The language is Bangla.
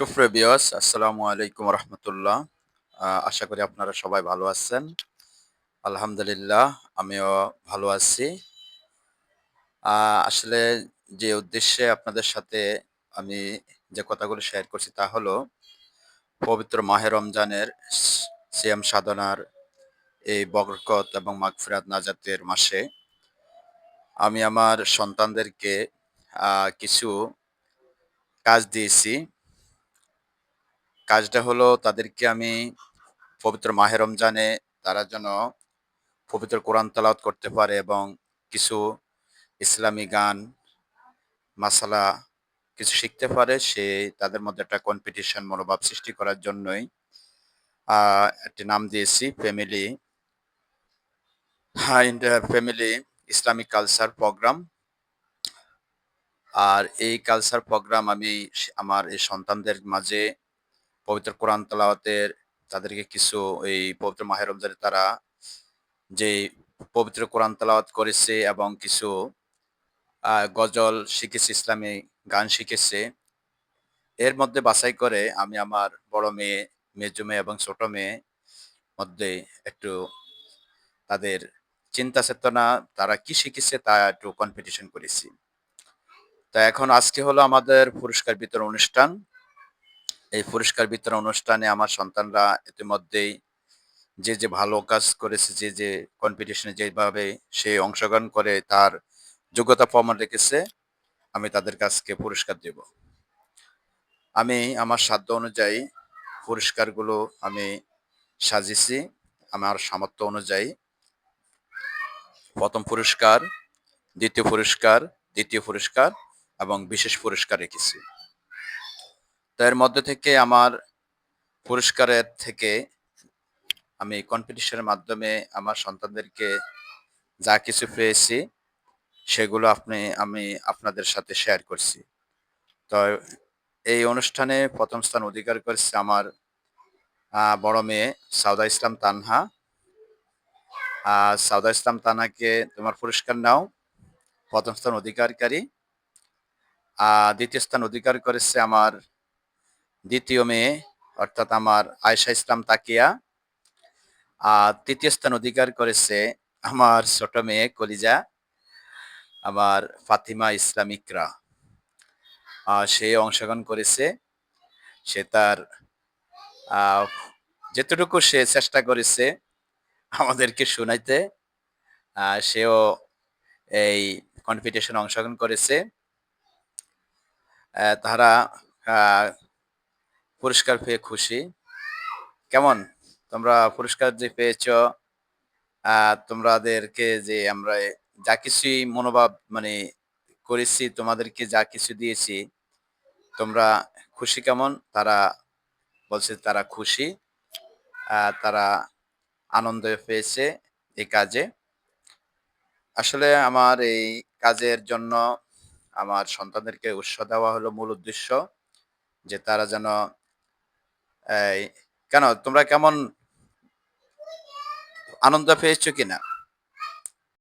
সুপ্রিয় বিয়স আসসালামু আলাইকুম রহমতুল্লাহ। আশা করি আপনারা সবাই ভালো আছেন। আলহামদুলিল্লাহ, আমিও ভালো আছি। আসলে যে উদ্দেশ্যে আপনাদের সাথে আমি যে কথাগুলো শেয়ার করছি তা হলো, পবিত্র মাহে রমজানের স- সিয়াম সাধনার এই বরকত এবং মাগফিরাত নাজাতের মাসে আমি আমার সন্তানদেরকে কিছু কাজ দিয়েছি। কাজটা হলো তাদেরকে আমি পবিত্র মাহে রমজানে তারা যেন পবিত্র কোরআন তেলাওয়াত করতে পারে এবং কিছু ইসলামী গান, মাসালা কিছু শিখতে পারে, সে তাদের মধ্যে একটা কম্পিটিশন মনোভাব সৃষ্টি করার জন্যই একটি নাম দিয়েছি ফ্যামিলি হ্যাঁ ফ্যামিলি ইসলামিক কালচার প্রোগ্রাম আর এই কালচার প্রোগ্রাম আমি আমার এই সন্তানদের মাঝে পবিত্র কোরআন তেলাওয়াতের তাদেরকে কিছু এই পবিত্র মাহের তারা যে পবিত্র কোরআন তেলাওয়াত করেছে এবং কিছু গজল শিখেছে, ইসলামী গান শিখেছে। এর মধ্যে বাছাই করে আমি আমার বড় মেয়ে, মেজো মেয়ে এবং ছোট মেয়ে মধ্যে একটু তাদের চিন্তা চেতনা, তারা কি শিখেছে তা একটু কম্পিটিশন করেছি। তা এখন আজকে হলো আমাদের পুরস্কার বিতরণ অনুষ্ঠান। এই পুরস্কার বিতরণ অনুষ্ঠানে আমার সন্তানরা ইতিমধ্যেই যে যে ভালো কাজ করেছে, যে যে কম্পিটিশনে যেভাবে সে অংশগ্রহণ করে তার যোগ্যতা প্রমাণ রেখেছে, আমি তাদের কাছকে পুরস্কার দেব। আমি আমার সাধ্য অনুযায়ী পুরস্কারগুলো আমি সাজিয়েছি। আমার সামর্থ্য অনুযায়ী প্রথম পুরস্কার, দ্বিতীয় পুরস্কার দ্বিতীয় পুরস্কার এবং বিশেষ পুরস্কার রেখেছি। তো এর মধ্যে থেকে আমার পুরস্কারের থেকে আমি কম্পিটিশনের মাধ্যমে আমার সন্তানদেরকে যা কিছু পেয়েছি সেগুলো আপনি আমি আপনাদের সাথে শেয়ার করছি। তো এই অনুষ্ঠানে প্রথম স্থান অধিকার করেছে আমার বড় মেয়ে সাউদা ইসলাম তানহা। আহ, সাউদা ইসলাম তানহাকে তোমার পুরস্কার নাও প্রথম স্থান অধিকারকারী। আহ, দ্বিতীয় স্থান অধিকার করেছে আমার দ্বিতীয় মেয়ে, অর্থাৎ আমার আয়েশা ইসলাম তাকিয়া। আর তৃতীয় স্থান অধিকার করেছে আমার ছোট মেয়ে কলিজা, আমার ফাতিমা ইসলামিকরা সে অংশগ্রহণ করেছে, সে তার যেতটুকু সে চেষ্টা করেছে আমাদেরকে শোনাইতে সেও এই কম্পিটিশনে অংশগ্রহণ করেছে। তারা পুরস্কার পেয়ে খুশি। কেমন? তোমরা পুরস্কার যে পেয়েছ তোমাদেরকে যে আমরা যা কিছুই মনোভাব মানে করেছি, তোমাদেরকে যা কিছু দিয়েছি, তোমরা খুশি কেমন? তারা বলছে তারা খুশি। তারা আনন্দ পেয়েছে এই কাজে। আসলে আমার এই কাজের জন্য আমার সন্তানদেরকে উৎসাহ দেওয়া হলো মূল উদ্দেশ্য, যে তারা যেন কেন তোমরা কেমন আনন্দ পেয়েছ কিনা?